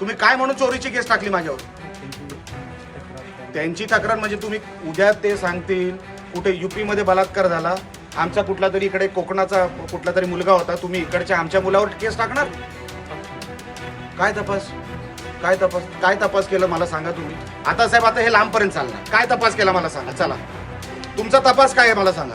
तुम्ही काय म्हणून चोरीची केस टाकली माझ्यावर? त्यांची तक्रार म्हणजे तुम्ही उद्या ते सांगतील. कुठे युपीमध्ये बलात्कार झाला. आमचा कुठला तरी इकडे कोकणाचा कुठला तरी मुलगा होता. तुम्ही इकडच्या आमच्या मुलावर केस टाकणार? काय तपास? काय तपास? काय तपास केलं मला सांगा तुम्ही? आता साहेब आता हे लांबपर्यंत चालणार. काय तपास केला मला सांगा? चला. तुमचा तपास काय आहे मला सांगा?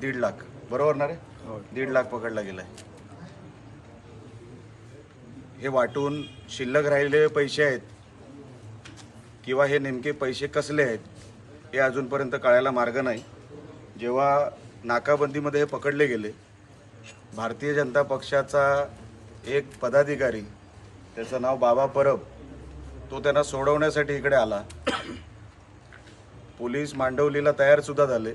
दीड लाख. बरोबर ना रे? दीड लाख पकडला गेलाय. हे वाटून शिल्लक राहिलेले पैसे आहेत किंवा हे नेमके पैसे कसले आहेत हे अजूनपर्यंत कळायला मार्ग नाही. जेव्हा नाकाबंदीमध्ये हे पकडले गेले भारतीय जनता पक्षाचा एक पदाधिकारी त्याचं नाव बाबा परब तो त्यांना सोडवण्यासाठी इकडे आला. पोलीस मांडवलीला तयार सुद्धा झाले.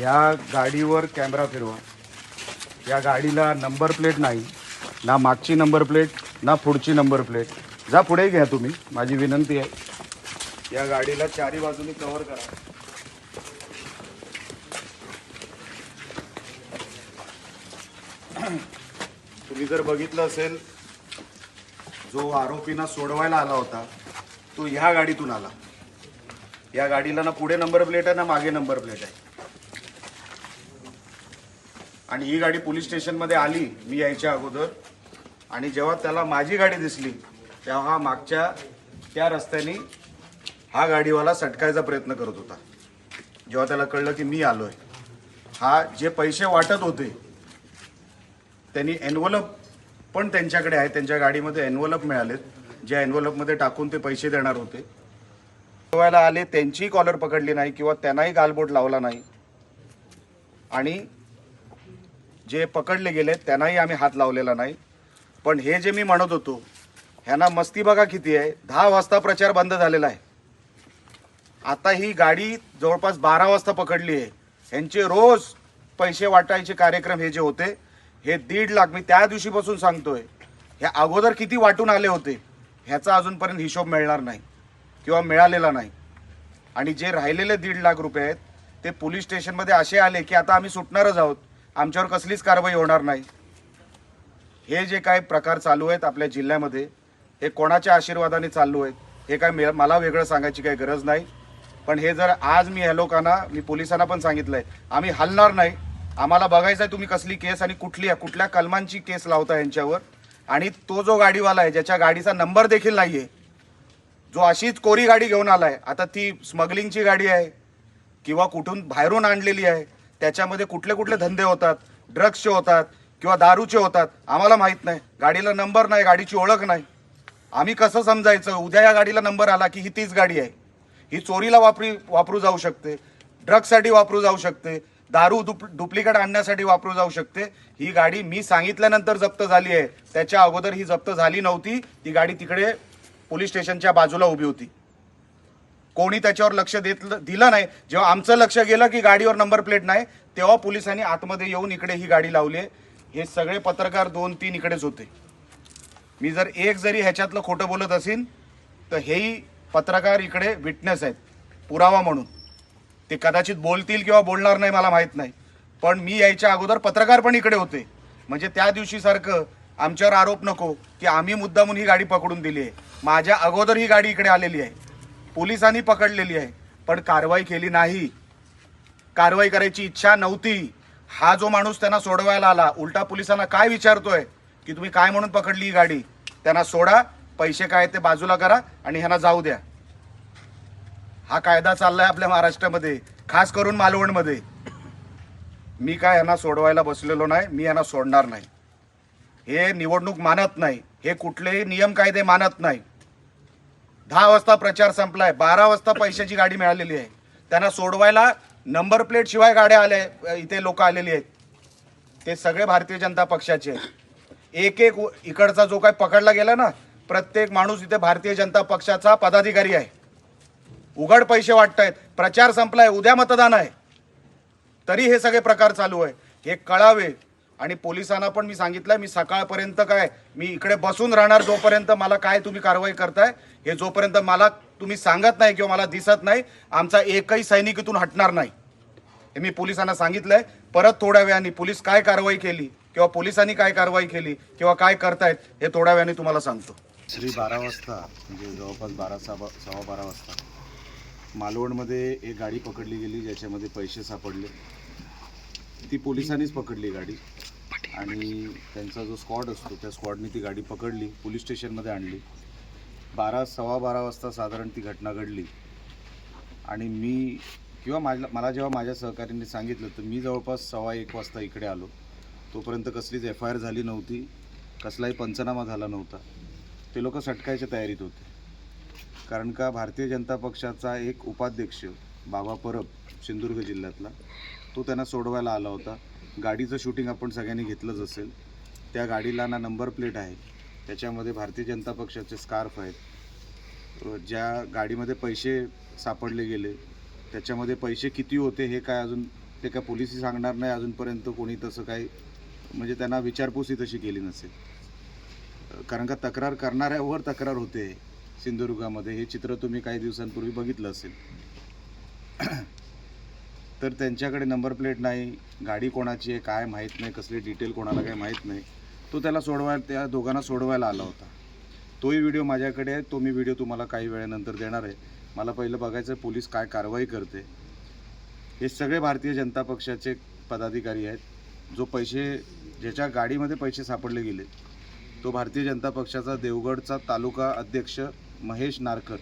या गाडीवर कॅमेरा फिरवा. या गाडीला नंबर प्लेट नाही ना मागची नंबर प्लेट ना पुढची नंबर प्लेट. जा पुढे घ्या तुम्ही माझी विनंती आहे. या गाडीला चारी बाजूनी कव्हर करा. तुम्ही जर बघितलं असेल जो आरोपींना सोडवायला आला होता तो ह्या गाडीतून आला. या गाडीला ना पुढे नंबर प्लेट आहे ना मागे नंबर प्लेट आहे. आणि ही गाडी पोलीस स्टेशनमध्ये आली मी यायच्या अगोदर. आणि जेव्हा त्याला माझी गाडी दिसली तेव्हा हा मागच्या त्या रस्त्याने हा गाडीवाला सटकायचा प्रयत्न करत होता. जेव्हा त्याला कळलं की मी आलोय. हा जे पैसे वाटत होते त्यांनी एनवलप पण त्यांच्याकडे आहे. त्यांच्या गाडीमध्ये एनवलप मिळालेत. ज्या एनवलपमध्ये टाकून ते पैसे देणार होते. गोव्याला आले त्यांचीही कॉलर पकडली नाही किंवा त्यांनाही गालबोट लावला नाही. आणि जे पकडले गेले त्यांनाही आम्ही हात लावलेला नाही. पण हे जे मी म्हणत होतो ह्यांना मस्ती बघा किती आहे. दहा वाजता प्रचार बंद झालेला आहे. आता ही गाडी जवळपास बारा वाजता पकडली आहे. ह्यांचे रोज पैसे वाटायचे कार्यक्रम हे जे होते हे दीड लाख मी त्या दिवशीपासून सांगतोय. ह्या अगोदर किती वाटून आले होते ह्याचा अजूनपर्यंत हिशोब मिळणार नाही किंवा मिळालेला नाही. आणि जे राहिलेले दीड लाख रुपये आहेत ते पोलीस स्टेशनमध्ये असे आले की आता आम्ही सुटणारच आहोत. आमच्यावर कसलीच कारवाई होणार नाही. हे जे काय प्रकार चालू आहेत आपल्या जिल्ह्यामध्ये हे कोणाच्या आशीर्वादाने चालू आहेत हे काय मे- मला वेगळं सांगायची काही गरज नाही. पण हे जर आज मी ह्या लोकांना मी पोलिसांना पण सांगितलंय आम्ही हलणार नाही. आम्हाला बघायचं आहे तुम्ही कसली केस आणि कुठली आहे कुठल्या कलमांची केस लावता यांच्यावर. आणि तो जो गाडीवाला आहे ज्याच्या गाडीचा नंबर देखील नाही आहे जो अशीच कोरी गाडी घेऊन आला आहे आता ती स्मगलिंगची गाडी आहे किंवा कुठून बाहेरून आणलेली आहे त्याच्यामध्ये कुठले कुठले धंदे होतात? ड्रग्सचे होतात किंवा दारूचे होतात? आम्हाला माहीत नाही. गाडीला नंबर नाही गाडीची ओळख नाही. आम्ही कसं समजायचं? उद्या या गाडीला नंबर आला की ही तीच गाडी आहे. ही चोरीला वापरी वापरू जाऊ शकते. ड्रग्ससाठी वापरू जाऊ शकते. दारू डुप डुप्लिकेट आणण्यासाठी वापरू जाऊ शकते. ही गाडी मी सांगितल्यानंतर जप्त झाली आहे. त्याच्या अगोदर ही जप्त झाली नव्हती. ती गाडी तिकडे पोलीस स्टेशनच्या बाजूला उभी होती. कोणी त्याच्यावर लक्ष देत दिलं नाही. जेव्हा आमचं लक्ष गेलं की गाडीवर नंबर प्लेट नाही तेव्हा पोलिसांनी आतमध्ये येऊन इकडे ही गाडी लावली आहे. हे सगळे पत्रकार दोन तीन इकडेच होते. मी जर एक जरी ह्याच्यातलं खोटं बोलत असेल तर हेही पत्रकार इकडे विटनेस आहेत. पुरावा म्हणून. ते कदाचित बोलतील किंवा बोलणार नाही मला माहीत नाही. पण मी यायच्या अगोदर पत्रकार पण इकडे होते. म्हणजे त्या दिवशी सारखं आमच्यावर आरोप नको की आम्ही मुद्दामून ही गाडी पकडून दिली आहे. माझ्या अगोदर ही गाडी इकडे आलेली आहे. पोलिसांनी पकडलेली आहे. पण कारवाई केली नाही. कारवाई करायची इच्छा नव्हती. हा जो माणूस त्यांना सोडवायला आला उलटा पोलिसांना काय विचारतोय? की तुम्ही काय म्हणून पकडली ही गाडी? त्यांना सोडा पैसे काय ते बाजूला करा आणि ह्यांना जाऊ द्या. हा कायदा चाललाय आपल्या महाराष्ट्रामध्ये खास करून मालवणमध्ये. मी काय यांना सोडवायला बसलेलो नाही मी यांना सोडणार नाही. हे निवडणूक मानत नाही. हे कुठलेही नियम कायदे मानत नाही. दहा वाजता प्रचार संपलाय बारा वाजता पैशाची गाडी मिळालेली आहे. त्यांना सोडवायला नंबर प्लेट शिवाय गाड्या आल्या इथे लोक आलेली आहेत. ते सगळे भारतीय जनता पक्षाचे आहेत. एक एक इकडचा जो काय पकडला गेला ना प्रत्येक माणूस इथे भारतीय जनता पक्षाचा पदाधिकारी आहे. उघड पैसे वाटतायत. प्रचार संपलाय उद्या मतदान आहे. तरी हे सगळे प्रकार चालू आहे. हे कळावे. आणि पोलिसांना पण मी सांगितलंय मी सकाळपर्यंत काय मी इकडे बसून राहणार जोपर्यंत मला काय तुम्ही कारवाई करताय हे जोपर्यंत मला तुम्ही सांगत नाही किंवा मला दिसत नाही आमचा एकही सैनिक इथून हटणार नाही. हे मी पोलिसांना सांगितलंय. परत थोड्या वेळाने पोलीस काय कारवाई केली किंवा पोलिसांनी काय कारवाई केली किंवा काय करतायत हे थोड्या वेळाने तुम्हाला सांगतो. श्री बारा वाजता म्हणजे जवळपास बारा सहा सव्वा बारा वाजता मालवणमध्ये एक गाडी पकडली गेली ज्याच्यामध्ये पैसे सापडले. ती पोलिसांनीच पकडली गाडी. आणि त्यांचा जो स्क्वॉड असतो त्या स्कॉडने ती गाडी पकडली पोलीस स्टेशनमध्ये आणली. बारा सव्वा बारा वाजता साधारण ती घटना घडली. आणि मी किंवा माझ्या मला जेव्हा माझ्या सहकाऱ्यांनी सांगितलं तर मी जवळपास सव्वा एक वाजता इकडे आलो. तोपर्यंत कसलीच एफ आय आर झाली नव्हती. कसलाही पंचनामा झाला नव्हता. ते लोक सटकायच्या तयारीत होते. कारण का भारतीय जनता पक्षाचा एक उपाध्यक्ष बाबा परब सिंधुदुर्ग जिल्ह्यातला तो त्यांना सोडवायला आला होता. गाडीचं शूटिंग आपण सगळ्यांनी घेतलंच असेल. त्या गाडीला ना नंबर प्लेट आहे. त्याच्यामध्ये भारतीय जनता पक्षाचे स्कार्फ आहेत. ज्या गाडीमध्ये पैसे सापडले गेले त्याच्यामध्ये पैसे किती होते हे काय अजून ते काय पोलिसही सांगणार नाही अजूनपर्यंत कोणी तसं काही म्हणजे त्यांना विचारपूसही तशी केली नसेल. कारण का तक्रार करणाऱ्यावर तक्रार होते सिंधुदुर्गामध्ये. हे चित्र तुम्ही काही दिवसांपूर्वी बघितलं असेल. तर त्यांच्याकडे नंबर प्लेट नाही गाडी कोणाची आहे काय माहीत नाही कसली डिटेल कोणाला काही माहीत नाही. तो त्याला सोडवायला त्या दोघांना सोडवायला आला होता. तोही व्हिडिओ माझ्याकडे आहे तो मी व्हिडिओ तुम्हाला काही वेळानंतर देणार आहे. मला पहिलं बघायचं आहे पोलीस काय कारवाई करते. हे सगळे भारतीय जनता पक्षाचे पदाधिकारी आहेत. जो पैसे ज्याच्या गाडीमध्ये पैसे सापडले गेले तो भारतीय जनता पक्षाचा देवगडचा तालुका अध्यक्ष महेश नारकर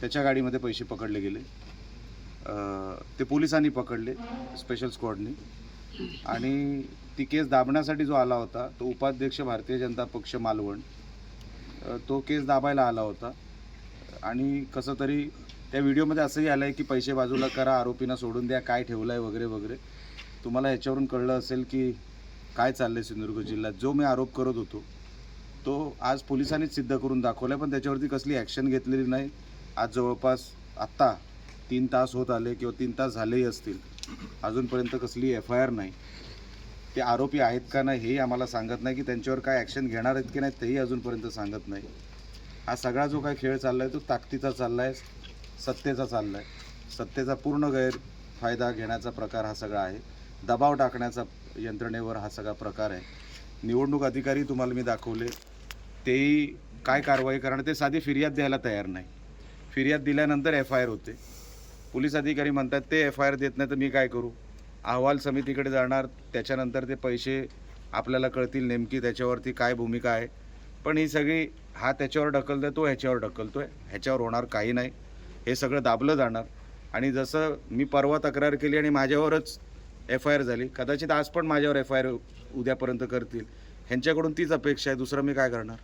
त्याच्या गाडीमध्ये पैसे पकडले गेले. ते पोलिसांनी पकडले स्पेशल स्क्वॉडनी आणि ती केस दाबण्यासाठी जो आला होता तो उपाध्यक्ष भारतीय जनता पक्ष मालवण तो केस दाबायला आला होता. आणि कसं तरी त्या व्हिडिओमध्ये असंही आलं आहे की पैसे बाजूला करा आरोपींना सोडून द्या काय ठेवलं आहे वगैरे वगैरे. तुम्हाला ह्याच्यावरून कळलं असेल की काय चाललं आहे सिंधुदुर्ग जिल्ह्यात. जो मी आरोप करत होतो तो आज पोलिसांनीच सिद्ध करून दाखवला आहे पण त्याच्यावरती कसली ॲक्शन घेतलेली नाही. आज जवळपास आत्ता तीन तास होत आले किंवा तीन तास झालेही असतील अजूनपर्यंत कसली एफ आय आर नाही. ते आरोपी आहेत का नाही हेही आम्हाला सांगत नाही की त्यांच्यावर काय ॲक्शन घेणार आहेत की नाही तेही अजूनपर्यंत सांगत नाही. हा सगळा जो काय खेळ चालला आहे तो ताकदीचा चालला आहे सत्तेचा चालला आहे सत्तेचा पूर्ण गैरफायदा घेण्याचा प्रकार हा सगळा आहे. दबाव टाकण्याचा यंत्रणेवर हा सगळा प्रकार आहे. निवडणूक अधिकारी तुम्हाला मी दाखवले तेही काय कारवाई करणार ते साधी फिर्याद द्यायला तयार नाही. फिर्याद दिल्यानंतर एफ आय आर होते. पोलीस अधिकारी म्हणतात ते एफ आय आर देत नाही तर मी काय करू? अहवाल समितीकडे जाणार त्याच्यानंतर ते पैसे आपल्याला कळतील नेमकी त्याच्यावरती काय भूमिका आहे. पण ही सगळी हा त्याच्यावर ढकलतोय तो ह्याच्यावर ढकलतो आहे ह्याच्यावर होणार काही नाही. हे सगळं दाबलं जाणार. आणि जसं मी परवा तक्रार केली आणि माझ्यावरच एफ आय आर झाली कदाचित आज पण माझ्यावर एफ आय आर उद्यापर्यंत करतील. ह्यांच्याकडून तीच अपेक्षा आहे दुसरं मी काय करणार?